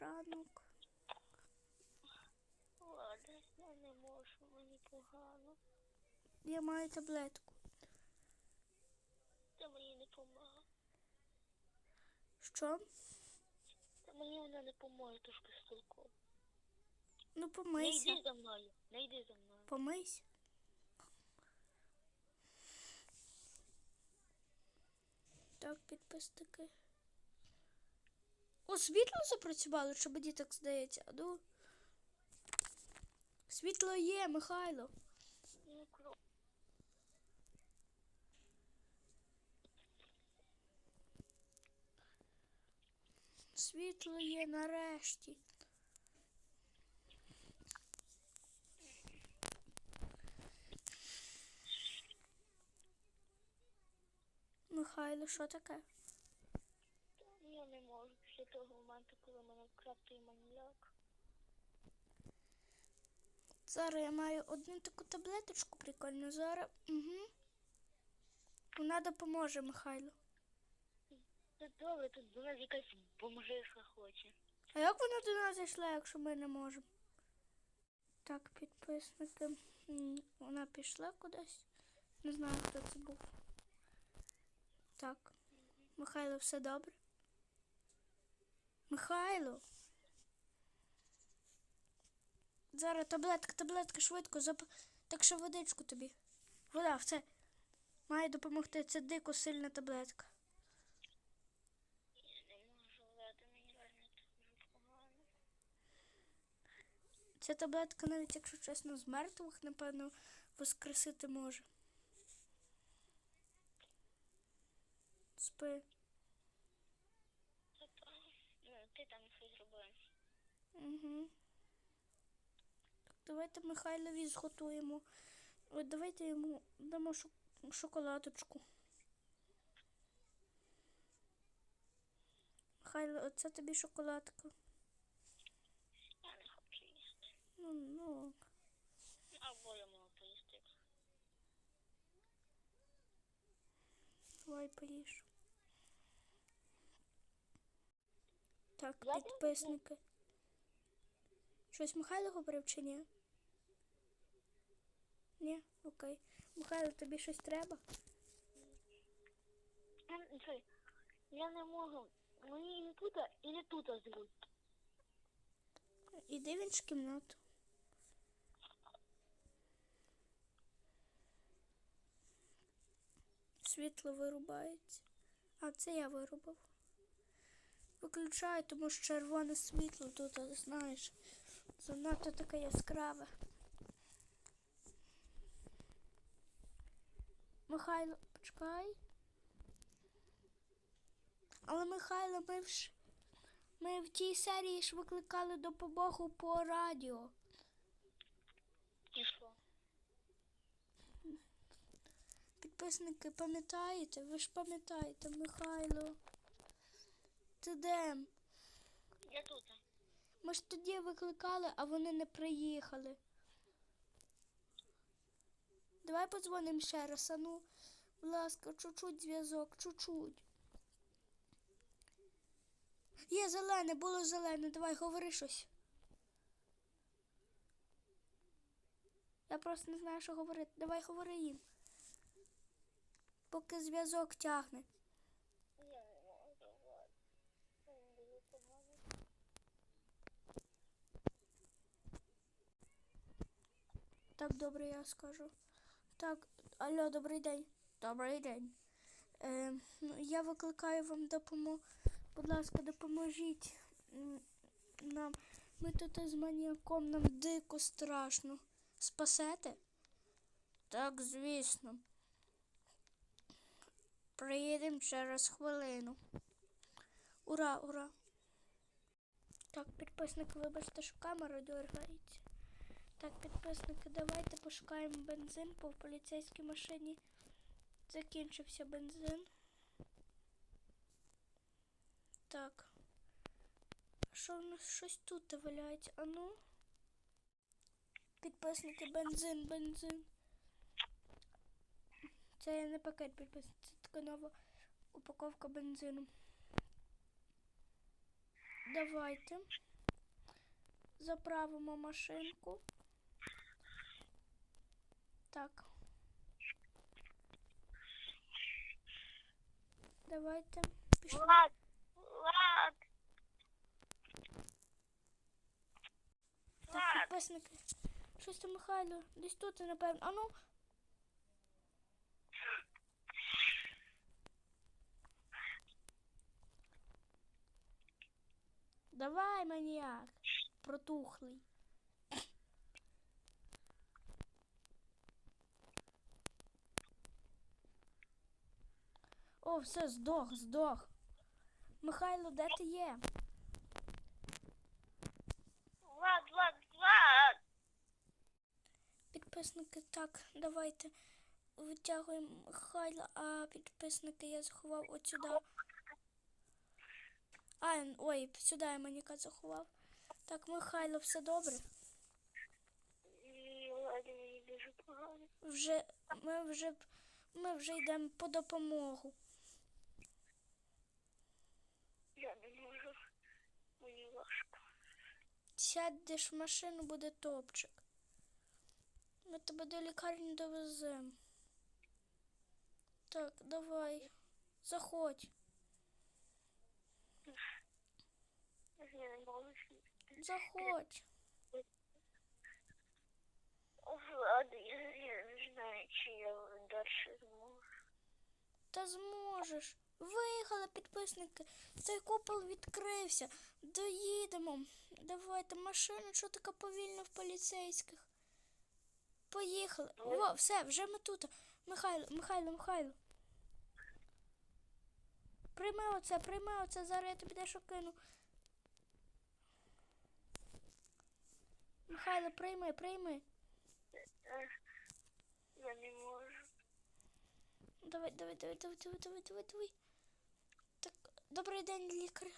ранок. Ладно, я не можу, мені погано. Я маю таблетку. Та мені не помагає. Що? Та мені вона не поможе, тож безтолково. Ну Не йди за мною, не йди за мною. Помийся. Так, підписники. О, світло запрацювало, чи мені так здається. Ну. Світло є, Михайло. Світло є нарешті. Михайло, що таке? Я не можу після того моменту, коли мене вкрав той маньяк. Зараз я маю одну таку таблеточку прикольну. Зараз. Угу. Вона допоможе, Михайло. Та добре, тут до нас якась бомжиха хоче. А як вона до нас зайшла, якщо ми не можемо? Так, підписники. Вона пішла кудись. Не знаю, хто це був. Так. Михайло, все добре? Михайло. Зараз таблетка, таблетка, швидко, зап... так що водичку тобі. Вода, все. Має допомогти. Це дико сильна таблетка. Я не можу, Леда, мені реально дуже погано. Ця таблетка, навіть якщо чесно, з мертвих, напевно, воскресити може. Спи. Та то, Ну, ти там щось зробив. Угу. Так, давайте Михайлові зготуємо. От давайте йому дамо шоколадочку. Михайло, оце тобі шоколадка. Я не хочу їсти. Ну, ну. Або я можу поїсти. Давай поїж. Так, підписники. Щось Михайло говорив чи ні? Ні? Окей. Михайло, тобі щось треба? Я не можу. Мені не тут, і не тут зробити. Іди в іншу кімнату. Світло вирубається. А, це я вирубав. Виключаю, тому що червоне світло тут, знаєш, занадто таке яскраве. Михайло, почекай. Але Михайло, ми ж ми в тій серії ж викликали допомогу по радіо. І що? Підписники, пам'ятаєте? Ви ж пам'ятаєте, Михайло. Ти де? Я тут. Ми ж тоді викликали, а вони не приїхали. Давай подзвонимо ще раз, а ну, будь ласка, чуть-чуть зв'язок, чуть-чуть. Є зелене, було зелене, давай говори щось. Я просто не знаю, що говорити. Давай говори їм. Поки зв'язок тягне. Я не можу, ладно. Мені дуже погано. Так, добре, я скажу. Так, алло, добрий день. Добрий день. Е, ну, я викликаю вам допомогу. Будь ласка, допоможіть нам. Ми тут з маніяком, нам дико страшно. Спасете? Так, звісно. Приїдемо через хвилину. Ура, ура. Так, підписник, вибачте, що камера дергається. Так, підписники, давайте пошукаємо бензин, в поліцейській машині закінчився бензин. Так. Що в нас щось тут валяється? А ну? Підписники, бензин, бензин. Це не пакет підписник, це така нова упаковка бензину. Давайте. заправимо машинку. Так. Давайте. Пішли. Влад, Влад. Так, підписники. Щось там Михайло. Десь тут, напевно. А ну. Давай, маніяк. Протухлий. О, все, здох, здох. Михайло, де ти є? Влад, Влад, Влад. Підписники, так, давайте витягуємо Михайла, а підписники я заховав от сюди. А, ой, сюди я маніка заховав. Так, Михайло, все добре? Вже ми вже ми вже йдемо по допомогу. Я не можу. Мені важко. Сядеш в машину, буде топчик. Ми тебе до лікарні довеземо. Так, давай. Заходь. Заходь. Влад, я, я не знаю, чи я далі зможу. Та зможеш. Виїхали підписники. Цей купол відкрився. Доїдемо. Давайте машину, що така повільна в поліцейських. Поїхали. О, все, вже ми тут. Михайло, Михайло, Михайло. Прийми оце, прийми оце, зараз я тобі дещо кину. Михайло, прийми, прийми. Я не можу. Давай, давай, давай, давай, давай, давай, давай, давай. Добрий день, лікар.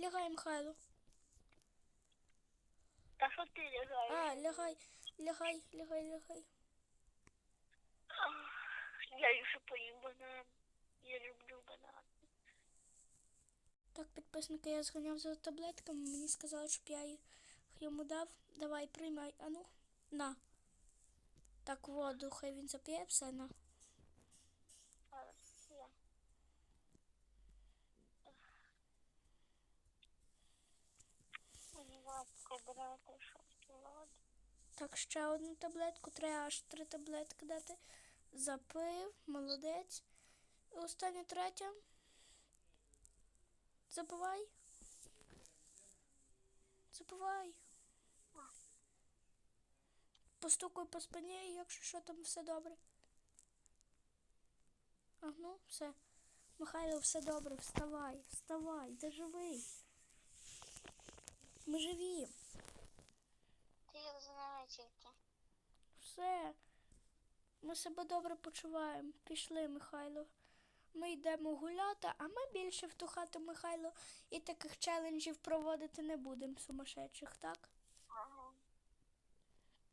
Лягай, Михайло. Та що ти лягаєш? А, лягай, лягай, лягай, лягай. Я ще поїм банан. Я люблю банан. Так, підписники, я зганяв за таблетками, мені сказали, щоб я їх йому дав. Давай, приймай. А ну, на. Так, воду, хай він зап'є, все на. А, я. Важко брати щось Влад. Так, ще одну таблетку, треба аж три таблетки дати. Запив, молодець. І остання третя. Забивай. Забивай. Постукай по спині, якщо що там все добре. А ну, все. Михайло, все добре, вставай, вставай, ти живий. Ми живі. Ти знаю тільки. Все. Ми себе добре почуваємо. Пішли, Михайло. Ми йдемо гуляти, а ми більше в ту хату, Михайло, і таких челенджів проводити не будемо сумасшедших, так? Ага.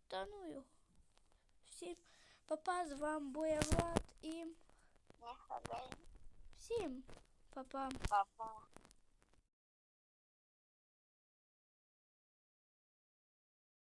Та ну його. Всім папа, з вами Боявлад і всім папа. папа.